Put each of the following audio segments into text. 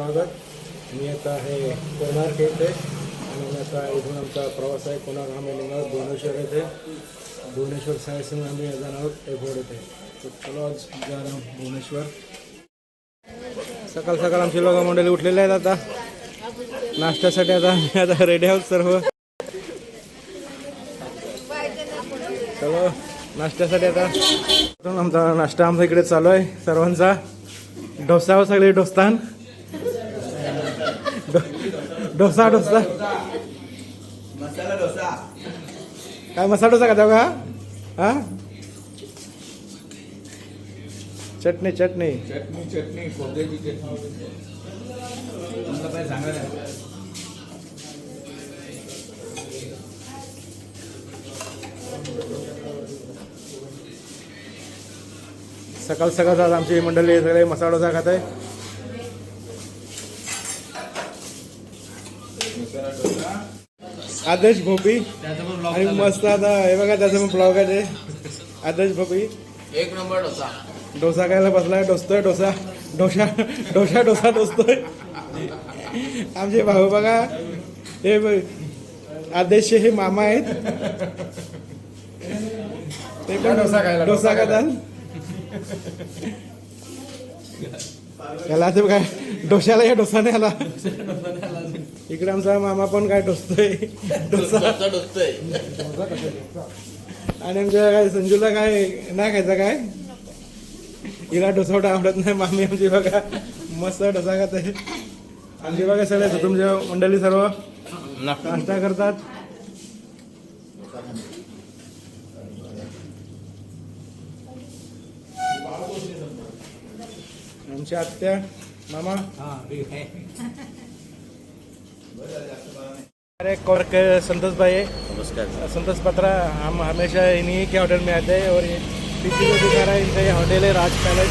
स्वागत. मी आता आहे कोणार्क येथे आणि मी आता इथून आमचा प्रवास आहे कोणार्क आम्ही निघणार भुवनेश्वर येथे. भुवनेश्वर सायसिंग आम्ही जाणार आहोत एअरपोर्ट येथे तर चलो आज जा भुवनेश्वर. सकाळ सकाळ आमची लोक मंडळी उठलेले आहेत आता. नाश्त्यासाठी आता आम्ही आता रेडी आहोत सर्व. चलो नाश्त्यासाठी आता. आमचा नाश्ता आमचा इकडे चालू आहे सर्वांचा. डोसा हो सगळे डोस्तान. डोसा डोसा मसाला डोसा. काय मसाला डोसा का का हा? चटणी चटणी. चटणी चटणी खोबऱ्याची काय सकाळ सकाळ आज आमची मंडळी सगळे मसाला डोसा खात आहे आदेश भोपी. आणि मस्त आता हे बघा त्याचं पण ब्लॉग आहे ते. आदेश भोपी. एक नंबर डोसा. डोसा खायला बसलाय डोसतोय डोसा. डोसा डोसा डोसा डोसतोय. आमचे भाऊ बघा हे आदेशचे हे मामा आहेत. ते पण डोसा खायला, डोसा डोसा खातात. त्याला ते काय डोशाला या डोसा नाही आला इकडे आमचा मामा पण काय डोसा. डोसतोय आणि आमच्या काय संजूला काय नाही खायचं काय? हिला डोसा एवढा आवडत नाही. मामी आमची बघा मस्त डोसा खात. आहे आमची बघा सगळे तुमच्या मंडळी सर्व नाश्ता करतात. आमची आत्या मामा. अरे कौर के संतोष भाई है। नमस्कार संतोष पत्रा हम हमेशा इन्हीं के होटल में आते हैं और ये पीछे जो दिखा रहा है इनका ये होटल है राज पैलेस।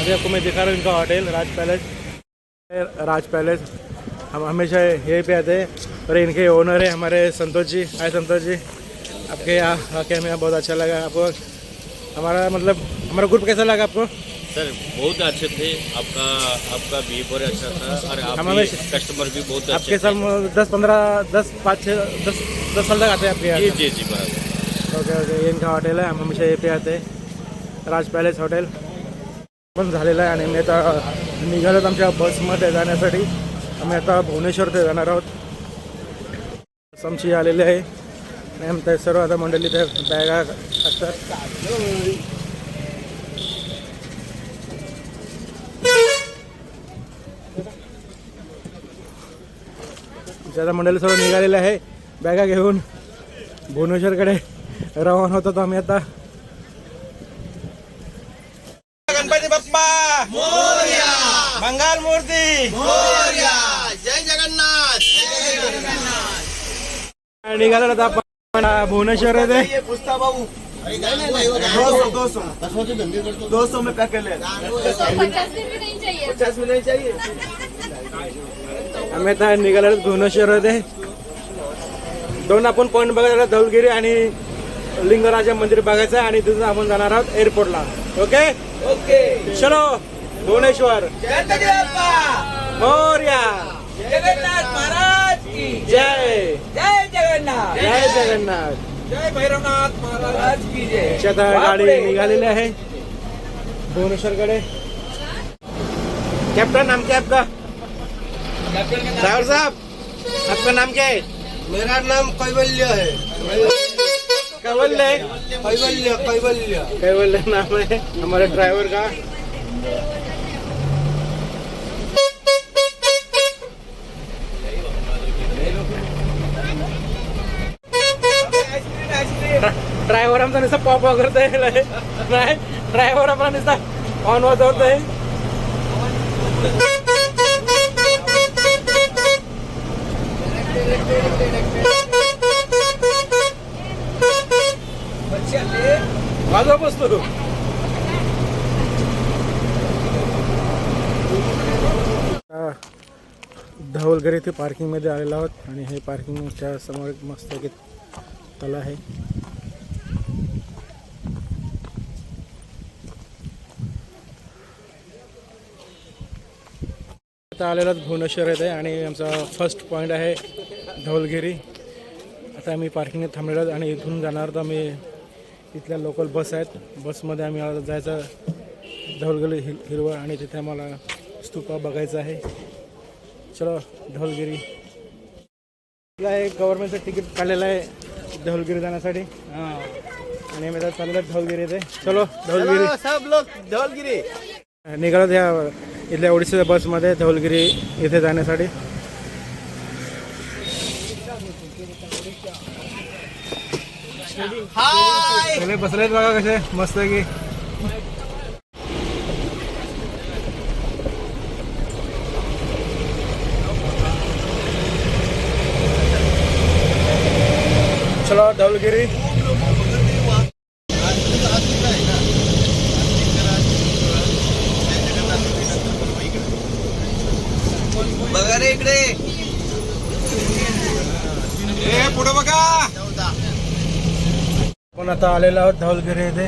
अभी आपको मैं दिखा रहा हूँ इनका hotel Raj palace. Raj palace हम हमेशा यहीं पे आते हैं और इनके ओनर है हमारे संतोष जी। हाय संतोष जी। आपके यहाँ आके हमें बहुत अच्छा लगा आपको। हमारा मतलब हमारा ग्रुप कैसा लगा आपको? सर बहुत अच्छे थे। आपका आपका बिहेवियर अच्छा था और आप कस्टमर भी बहुत आपके अच्छे साथ दस पंद्रह दस पाँच छः दस दस साल तक आते हैं आपके जी जी जी बराबर। ओके ओके हे इनका हॉटेल आहे हम हमेशा येथे आते राज पॅलेस हॉटेल पण झालेलं आहे आणि मी आता निघालोत आमच्या बसमध्ये जाण्यासाठी. आम्ही आता भुवनेश्वर ते जाणार आहोत. समशी आलेले आहे. आणि आमच्या सर्व आता मंडळी ते बॅगा असतात. आता मंडळी सर्व निघालेले आहे. बॅगा घेऊन भुवनेश्वरकडे रवाना होतो आम्ही आता. गणपती बाप्पा! मंगल मूर्ती! जय जगन्नाथ! निघालो आता भुवनेश्वर दो सौ दो सौ. सौ में पैक कर ले पचास चाहिए पचास में नहीं चाहिए आम्ही आता निघालो भुवनेश्वर येथे दोन आपण पॉईंट बघायला धौलगिरी आणि लिंगराजा मंदिर बघायचं आणि तिथून आपण जाणार आहोत एअरपोर्टला ओके ओके चलो. भुवनेश्वर. मोर्या. जगन्नाथ महाराज की जय. जय जगन्नाथ. जय जगन्नाथ. जय भैरवनाथ महाराज की जय. गाडी निघालेली आहे. भुवनेश्वरकडे. कॅप्टन नाम क्या ड्राइवर साहब आपका नाम क्या है? मेरा नाम कैवल्य है। कैवल्य है? कैवल्य कैवल्य। कैवल्य नाम है हमारे ड्राइवर का। ड्रायव्हर आमचा नुसता पॉप नाही ड्रायव्हर आपला नुसता ऑन वाजवतोय माझा बसतो तू. धवलघर येथे पार्किंगमध्ये आलेलो आहोत आणि हे पार्किंगच्या समोर एक मस्त एक तला आहे. आता आलेलो भुवनेश्वर येथे आणि आमचा फर्स्ट पॉईंट आहे धवलगिरी. आता आम्ही पार्किंगने थांबलेलो आणि इथून जाणार तर आम्ही इथल्या लोकल बस आहेत. बसमध्ये आम्ही जायचं धवलगिरी हिल हिरवळ आणि तिथे आम्हाला स्तूपा बघायचा आहे. चलो धवलगिरी. इथला एक गव्हर्नमेंटचं तिकीट काढलेलं आहे धवलगिरी जाण्यासाठी. आणि आम्ही आहोत धवलगिरी इथे. चलो सब लोग धवलगिरी. निघालो ह्या इथल्या ओडिशाच्या बसमध्ये धवलगिरी इथे जाण्यासाठी. हाय! बसलेत बघा कसे मस्त की. चलो धवलगिरी. बघा रे इकडे. पुढे बघा. आपण आता आलेलो आहोत धवलगिरी इथे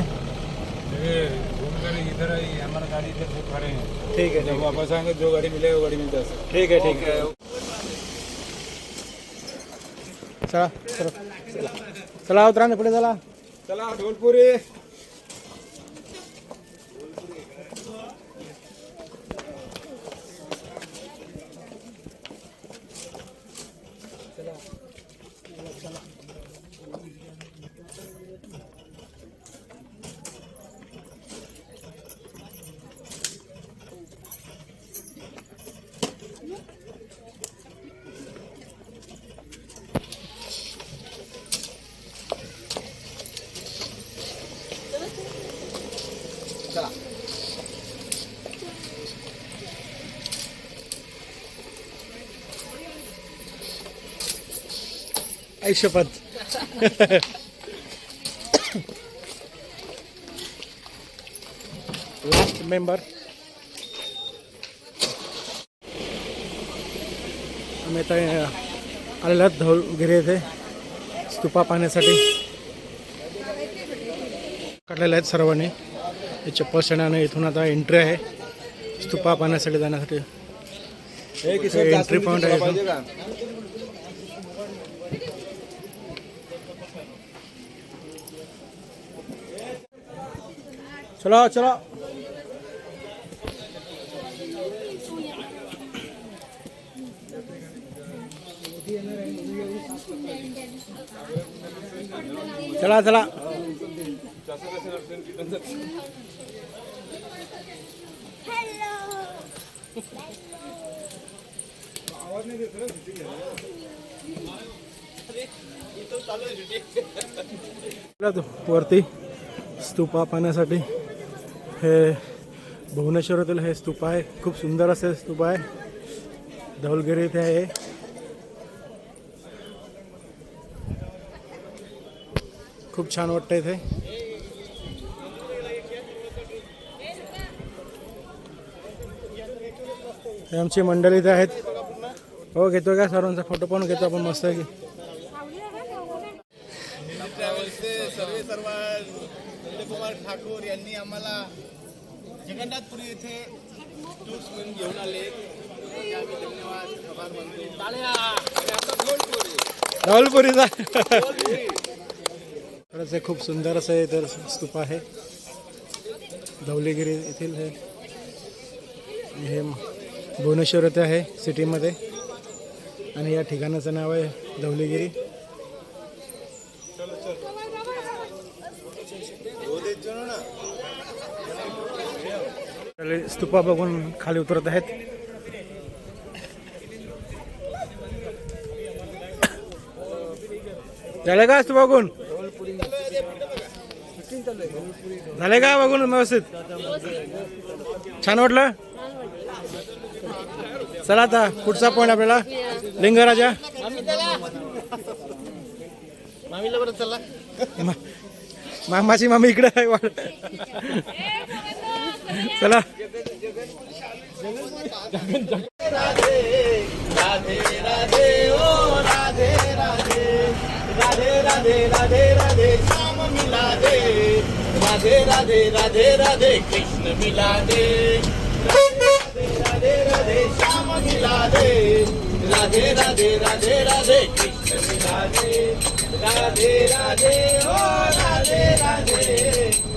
इधर ही हमारा गाड़ी इधर से खड़े हैं ठीक आहे जब वापस आएंगे जो गाड़ी मिलेगा वो गाड़ी मिलता है ठीक आहे ठीक आहे. चला चला. चला. उतरा ना पुढे चला. चला ढोलपुरी शपथ लास्ट मेंबर आम्ही आता आलेलो आहोत धौलगिरी येथे स्तूपा पाहण्यासाठी. काढलेले आहेत सर्वांनी. हे चप्पल शेणाने इथून आता एंट्री आहे. स्तूपा पाहण्यासाठी जाण्यासाठी. एंट्री पॉईंट आहे. इथून. चलो चलो चला चला चला तो वरती स्तूपा पाहण्यासाठी हे भुवनेश्वरातील हे स्तूप आहे. खूप सुंदर असे स्तूप आहे. धवलगिरी इथे आहे. खूप छान वाटतं इथे. हे आमची मंडळी इथे आहेत. हो घेतो का? सर्वांचा फोटो पण घेतो आपण. मस्त की ट्रॅव्हल्सचे सर्वे सर्व ठाकूर यांनी आम्हाला जगन्नाथपुरी येथे टूर्स म्हणून घेऊन आले. आम्ही धन्यवाद. आभार मानतो. खरंच हे खूप सुंदर असं इतर स्तूप आहे. धवलीगिरी येथील हे. हे भुवनेश्वर येथे आहे सिटीमध्ये. आणि या ठिकाणाचं नाव आहे धवलीगिरी. स्तूपा बघून खाली उतरत आहेत. झालं का स्तूप बघून? झाले का बघून व्यवस्थित? छान वाटलं? चला आता पुढचा पॉईंट आपल्याला. लिंगराजा. मामीला बरं चला. मा- मामाची मामी इकडे आहे वाट. चला राधे राधे ओ राधे राधे राधे राधे राधे राधे श्याम मिला दे राधे राधे राधे राधे कृष्ण मिला दे राधे राधे राधे श्याम मिला दे राधे राधे राधे राधे कृष्ण मिला दे राधे राधे ओ राधे राधे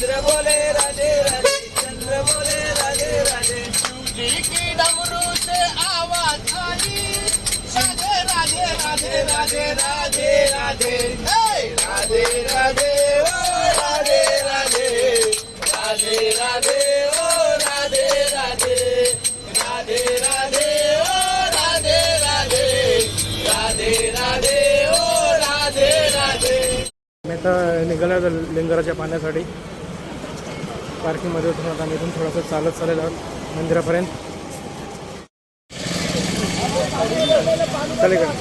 राधे इंद्र बोले राधे राधे चंद्र बोले राधे राधे शिव जी की डमरू से आवाज आई राधे राधे राधे राधे राधे राधे हे! राधे राधे ओ राधे राधे राधे राधे ओ राधे राधे राधे राधे ओ राधे राधे राधे राधे ओ राधे राधे मी आता निघालो लिंगराच्या पाण्यासाठी. पार्किंगमध्ये होतो. आता आम्ही इथून थोडंसं चालत चालेल मंदिरापर्यंत. चालेल का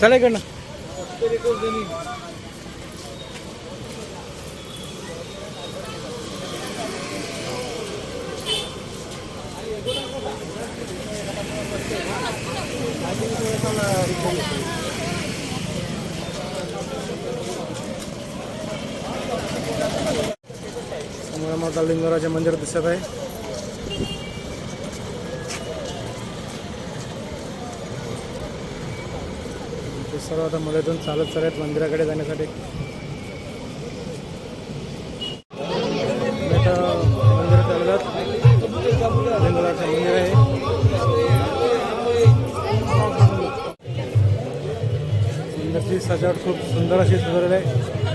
चालेल इकडनं. समोर माता लिंगराजे मंदिर दिसत आहे. सर्व आता मध्येतून इथून चालत चालत मंदिराकडे जाण्यासाठी. मंदिर आता लिंगराचं मंदिर आहे. मंदिराची सजावट खूप सुंदर अशी सुधारली आहे.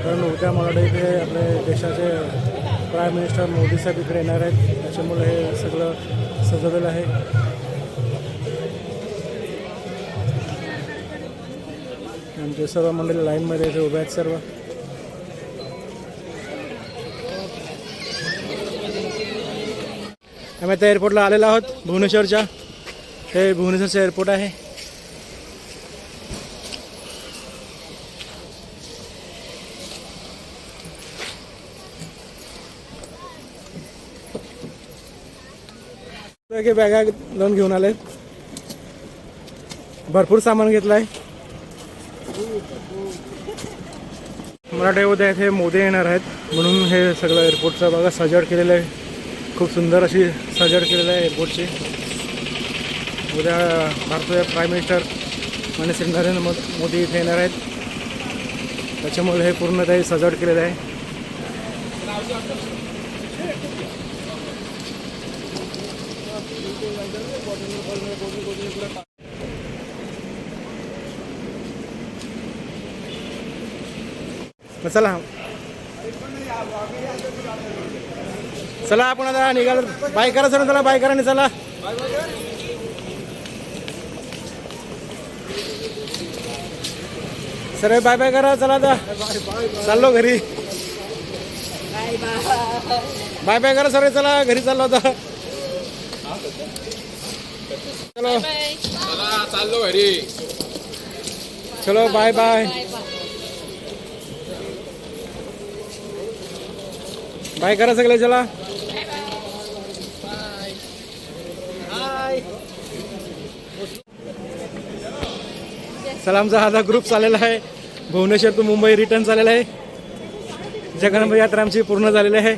कारण उद्या मला इथे आपले देशाचे प्राईम मिनिस्टर मोदी साहेब इकडे येणार आहेत. त्याच्यामुळे हे सगळं सजवलेलं आहे. आमचे सर्व मंडळी लाईनमध्ये इथे उभे आहेत सर्व. आम्ही आता एअरपोर्टला आलेलो आहोत. भुवनेश्वरच्या. हे भुवनेश्वरचं एअरपोर्ट आहे. की बॅगा दोन घेऊन आले. भरपूर सामान घेतलाय. मराठे उद्या इथे मोदी येणार आहेत. म्हणून हे सगळं एअरपोर्टचा बघा सजावट केलेलं आहे. खूप सुंदर अशी सजावट केलेलं आहे एअरपोर्टची उद्या भारताचे प्राईम मिनिस्टर मान्य श्री नरेंद्र मोदी इथे येणार आहेत. त्याच्यामुळे हे पूर्ण काही सजावट केलेलं आहे. चला. चला आपण आता निघाल. बाय करा सर चला बाय करा आणि चला. सर बाय बाय करा चला आता. चाललो घरी. बाय बाय करा सर चला घरी चाललो आता. चलो. चाललो घरी. चलो बाय बाय बाय करा सगळे चला. चला आमचा हा ग्रुप चाललेला आहे. भुवनेश्वर टू मुंबई रिटर्न चाललेला आहे. जगन्नाथ यात्रा आमची पूर्ण झालेली आहे.